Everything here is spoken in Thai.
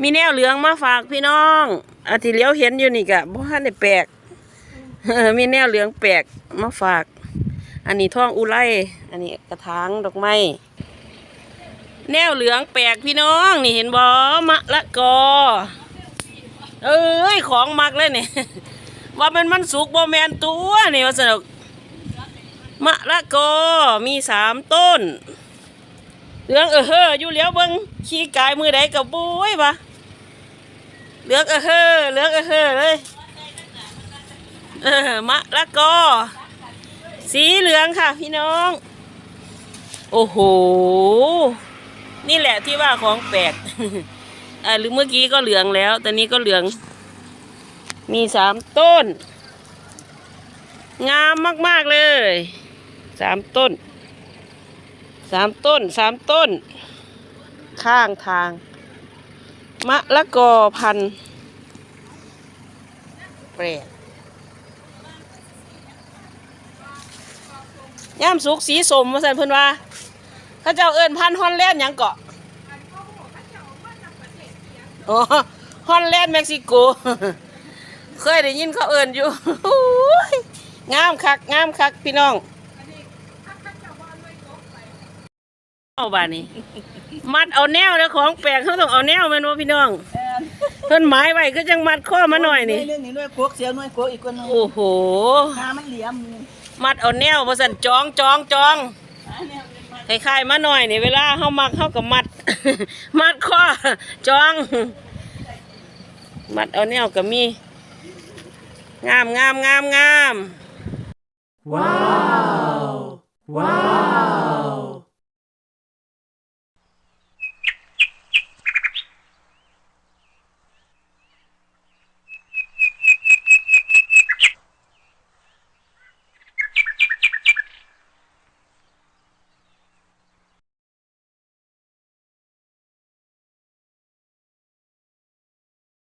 มีแนวเหลืองมาฝากพี่น้องอาทิเลี้ยวเห็นอยู่นี่กะบ่ทันได้แปลกมีแนวเหลืองแปลกมาฝาก อันนี้ท่องอุไรอันนี้กระถางดอกไม้แนวเหลืองแปลกพี่น้อง นี่เห็นบ่มะละกอ เอ้ยของมักเลยเนี่ยว่ามันมันสุกบ่แมนตัวนี่ว่าสนุกมะละกอมีสามต้น เหลืองเออเฮออยู่เหลียวเบิงขี้กายมือใดกับบุ้ยปะเหลืองเออเฮอเหลืองเออเฮอเลยเออมะละกอสีเหลืองค่ะ พี่น้อง โอ้โห นี่แหละที่ว่าของแปลกอ่าหรือเมื่อกี้ก็เหลืองแล้ว ตอนนี้ก็เหลือง มีสามต้น งามมาก ๆ เลย สามต้น สามต้นสามต้น ข้างทาง มะละกอพันแปลกย่ามสุกสีสมมาส่นเพิ่นว่าเขาเจ้าเอิ้นพันฮอลแลนด์ยังเกาะอ๋อฮอลแลนด์เม็กซิโก เคยได้ยินเขาเอิ้นอยู่งามคักงามคักพี่น้อง เอาบานี้ มัดเอาแนวแล้วของแปลกเขาต้องเอาแนวแมันว่าพี่น้องเพิ่นหมายไว้ก็จังมัดข้อมาหน่อยนี่ เรื่องนี้ด้วยโคกเสียวด้วยโคกอีกคนนึงโอ้โห หามันเหลี่ยมมัดเอาแนวมาสั่นจองจองจองคล้ายๆมาหน่อยนี่เวลาเฮามักเฮาก็มัด มัดข้อจอง มัดเอาแนวก็มี งามงามงามงาม Wow! Wow!